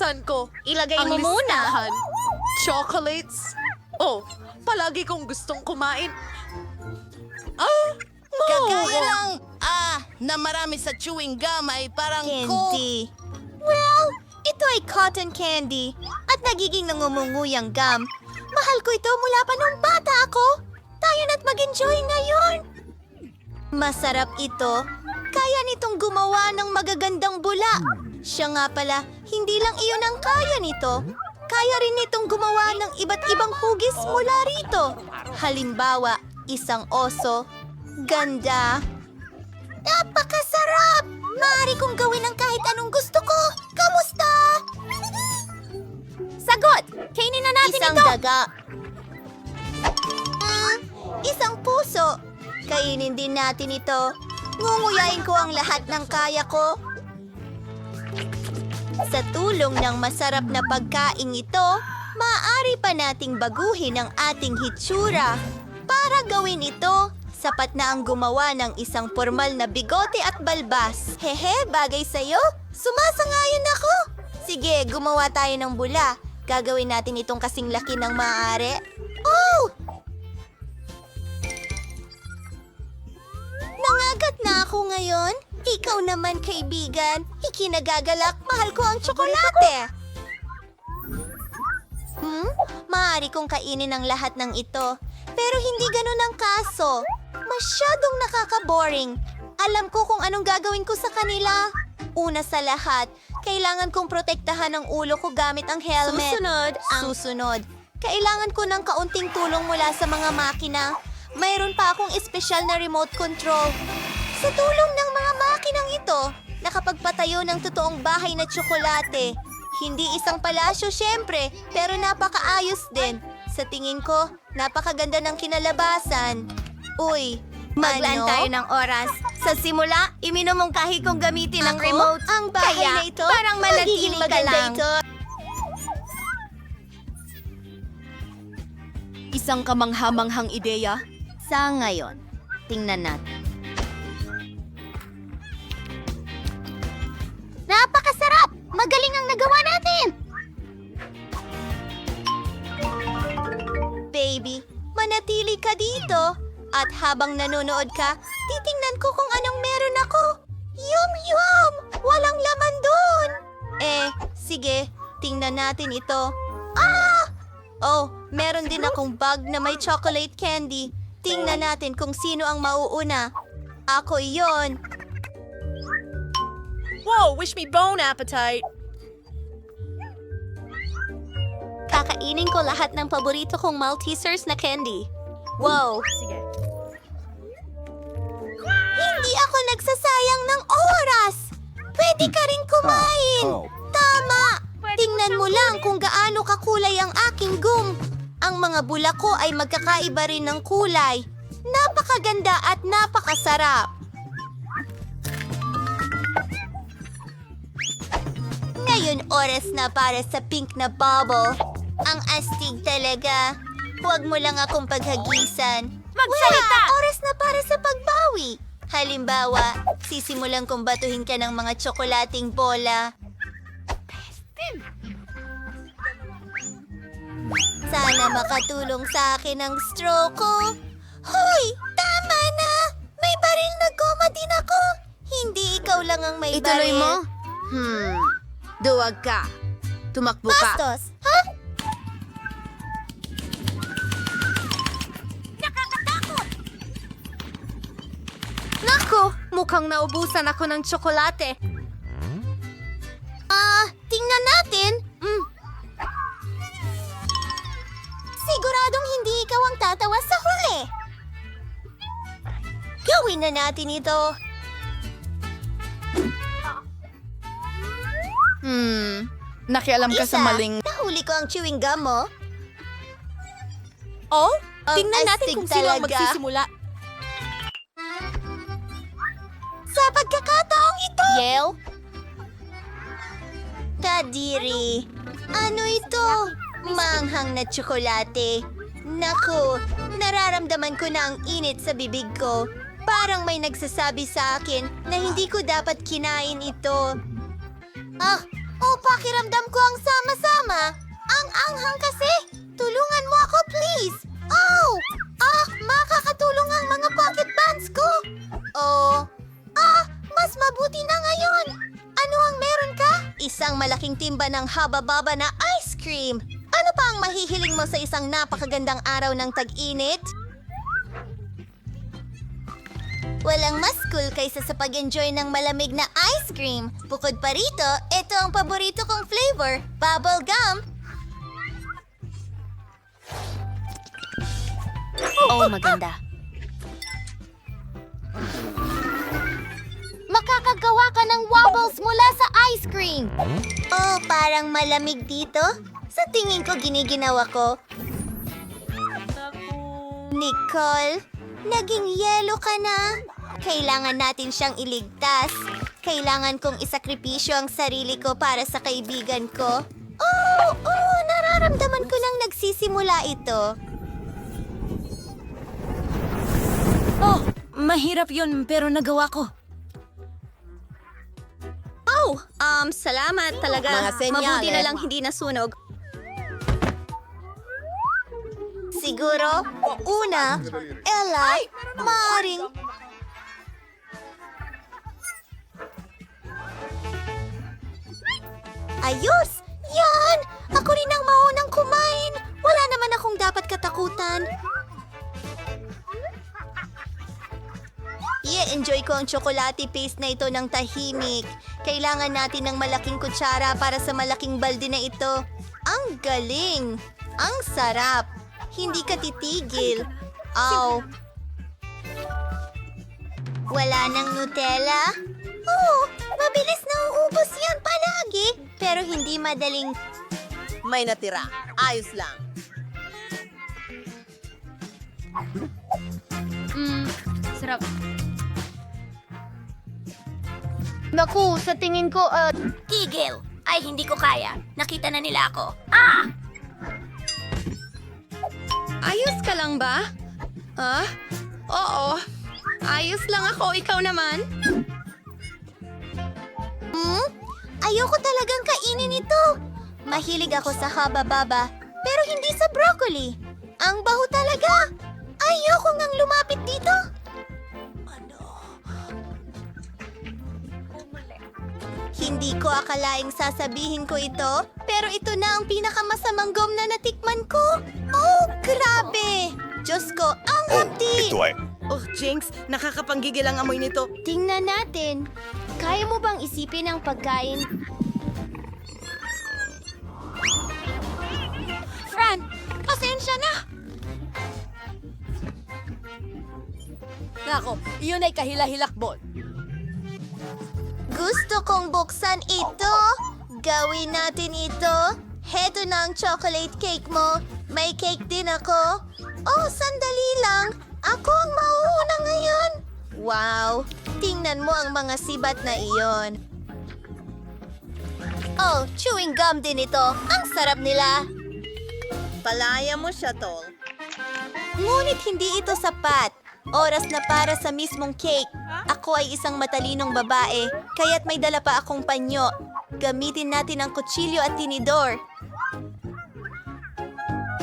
Bubuksan ko. Ilagay ang mo muna. listahan. Chocolates. Oh, palagi kong gustong kumain. Ah, mo! Kagaya lang, ah, na marami sa chewing gum ay parang coke. Candy. Well, ito ay cotton candy at nagiging nangumunguyang gum. Mahal ko ito mula pa nung bata ako. Tayo na't mag-enjoy ngayon. Masarap ito. Kaya nitong gumawa ng magagandang bula. Siya nga pala, hindi lang iyon ang kaya nito. Kaya rin nitong gumawa ng iba't ibang hugis mula rito. Halimbawa, isang oso. Ganda. Napakasarap! Maaari kong gawin ang kahit anong gusto ko. Kamusta? Sagot! Kainin na natin isang ito! daga. Mm, isang puso. Kainin din natin ito. Ngunguyain ko ang lahat ng kaya ko. Sa tulong ng masarap na pagkain ito, maaari pa nating baguhin ang ating hitsura. Para gawin ito, sapat na ang gumawa ng isang formal na bigote at balbas. Hehe, bagay sa'yo? Sumasangayon ako! Sige, gumawa tayo ng bula. Gagawin natin itong kasing laki ng maaari. Oh! Nangagat na ako ngayon. Ikaw naman, kaibigan. Ikinagagalak, mahal ko ang tsokolate. Hmm? Maaari kong kainin ang lahat ng ito. Pero hindi ganun ang kaso. Masyadong nakaka-boring. Alam ko kung anong gagawin ko sa kanila. Una sa lahat, kailangan kong protektahan ang ulo ko gamit ang helmet. Susunod ang- Susunod, kailangan ko ng kaunting tulong mula sa mga makina. Mayroon pa akong espesyal na remote control. Sa tulong ng ito, nakapagpatayo ng totoong bahay na tsokolate. Hindi isang palasyo syempre, pero napakaayos din. Sa tingin ko, napakaganda ng kinalabasan. Uy, Maglaan ano? tayo ng oras. Sa simula, iminom mong kahit kong gamitin ang Ako? remote. Ang bahay Kaya, na ito? parang manatili ka lang. ito. Isang kamanghamanghang ideya. Sa ngayon, tingnan natin. Habang nanonood ka, titingnan ko kung anong meron ako. Yum yum! Walang laman doon! Eh, sige, tingnan natin ito. Ah! Oh, meron din akong bag na may chocolate candy. Tingnan natin kung sino ang mauuna. Ako iyon. Whoa, wish me bone appetite. Kakainin ko lahat ng paborito kong Maltesers na candy. Wow! Sige. Nagsasayang ng oras! Pwede ka rin kumain! Tama! Tingnan mo lang kung gaano kakulay ang aking gum. Ang mga bula ko ay magkakaiba rin ng kulay. Napakaganda at napakasarap. Ngayon oras na para sa pink na bubble. Ang astig talaga. Huwag mo lang akong paghagisan. Magsalita! Wala! Oras na para sa. Halimbawa, sisimulan kong batuhin ka ng mga tsokolating bola. Sana makatulong sa akin ang stroke ko. Hoy! Tama na! May baril na goma din ako! Hindi ikaw lang ang may Ituloy baril. mo? Hmm. Duwag ka. Tumakbo ka. Bastos! Ha? Mukhang naubusan ako ng tsokolate. Ah, tingnan natin. Mm. Siguradong hindi ikaw ang tatawa sa huli. Gawin na natin ito. Hmm. Nakialam ka Isa, sa maling... nahuli ko ang chewing gum mo. Oh, Ang tingnan natin astig kung sino ang talaga. magsisimula. Sa pagkakataong ito! Yel? Kadiri, ano ito? Manghang na tsokolate. Naku, nararamdaman ko na ang init sa bibig ko. Parang may nagsasabi sa akin na hindi ko dapat kinain ito. Ah, Oh, pakiramdam ko ang sama-sama. Ang anghang kasi. Tulungan mo ako, please. Oh! Ah, makakatulong ang mga pocket bands ko. Oh. Mabuti na ngayon. Ano ang meron ka? Isang malaking timba ng haba-baba na ice cream. Ano pa ang mahihiling mo sa isang napakagandang araw ng tag-init? Walang mas cool kaysa sa pag-enjoy ng malamig na ice cream. Bukod pa rito, ito ang paborito kong flavor, bubble gum. Oh, maganda. Makakagawa ka ng wobbles mula sa ice cream. Oh, parang malamig dito. Sa tingin ko giniginawa ko. Nicole, naging yelo ka na. Kailangan natin siyang iligtas. Kailangan kong isakripisyo ang sarili ko para sa kaibigan ko. Oh, oh, nararamdaman ko nang nagsisimula ito. Oh, mahirap yun pero nagawa ko. Um, salamat talaga. Mga senyales. Mabuti na lang hindi nasunog. Siguro, una, Ella, maaring... Ayos! Yan! Ako rin ang maunang kumain! Wala naman akong dapat katakutan. I-enjoy ko ang chocolate paste na ito ng tahimik. Kailangan natin ng malaking kutsara para sa malaking balde na ito. Ang galing! Ang sarap! Hindi ka titigil. Aw. Wala nang Nutella? Oo, mabilis na uubos yan palagi. Pero hindi madaling... May natira. Ayos lang. Mm, sarap. Naku, sa tingin ko, uh... Tigil! Ay, hindi ko kaya. Nakita na nila ako. Ayos ka lang ba? Ah? Oo. Ayos lang ako. Ikaw naman? Hmm? Ayoko talagang kainin ito. Mahilig ako sa haba-baba, pero hindi sa broccoli. Ang baho talaga. Ayoko ngang lumapit dito. Hindi ko akalaing sasabihin ko ito, pero ito na ang pinakamasamang gom na natikman ko. Oh, grabe! Diyos ko, ang hapdi! Ito ay Oh, Jinx, nakakapanggigil ang amoy nito. Tingnan natin. Kaya mo bang isipin ang pagkain? Fran, pasensya na. Nako, iyon ay kahila-hilakbol. Gusto kong buksan ito. Gawin natin ito. Heto na ang chocolate cake mo. May cake din ako. Oh, sandali lang. Ako ang mauuna ngayon. Wow, tingnan mo ang mga sibat na iyon. Oh, chewing gum din ito. Ang sarap nila. Palaya mo siya, Tol. Ngunit hindi ito sapat. Oras na para sa mismong cake. Ako ay isang matalinong babae, kaya't may dala pa akong panyo. Gamitin natin ang kutsilyo at tinidor.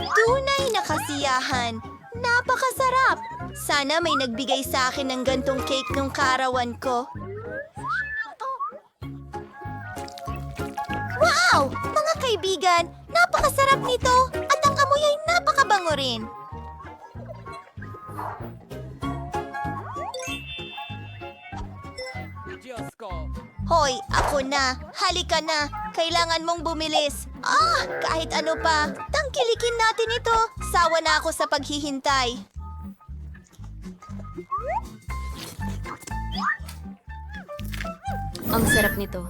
Tunay na kasiyahan. Napakasarap. Sana may nagbigay sa akin ng gantong cake nung kaarawan ko. Wow! Mga kaibigan, napakasarap nito at ang amoy ay napakabango rin. Hoy, ako na. Halika na. Kailangan mong bumilis. Ah, kahit ano pa. Tangkilikin natin ito. Sawa na ako sa paghihintay. Ang sarap nito.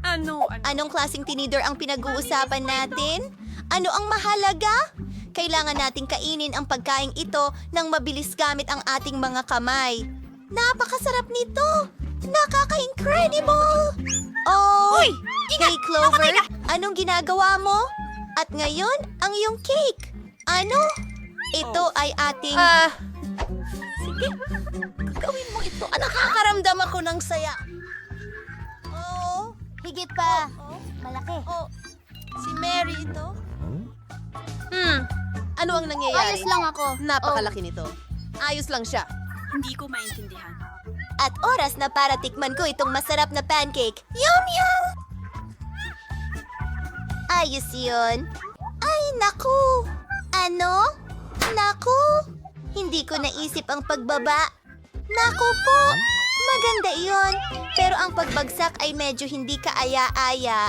Ano? ano? Anong klaseng tinidor ang pinag-uusapan natin? Ano ang mahalaga? Kailangan nating kainin ang pagkain ito nang mabilis gamit ang ating mga kamay. Napakasarap nito! Nakaka-incredible! Oh! Hey, Clover! Anong ginagawa mo? At ngayon, ang iyong cake. Ano? Ito ay ating... Ah, sige. Gawin mo ito. Ah, nakakaramdam ako ng saya. Oh, Higit pa. Malaki. Oh, si Mary ito? Hmm, ano ang nangyayari? Ayos lang ako. Napakalaki nito. Ayos lang siya. Hindi ko maintindihan. At oras na para tikman ko itong masarap na pancake. Yum, yum! Ayos yun. Ay, naku! Ano? Naku! Hindi ko naisip ang pagbaba. Naku po! Maganda iyon. Pero ang pagbagsak ay medyo hindi kaaya-aya.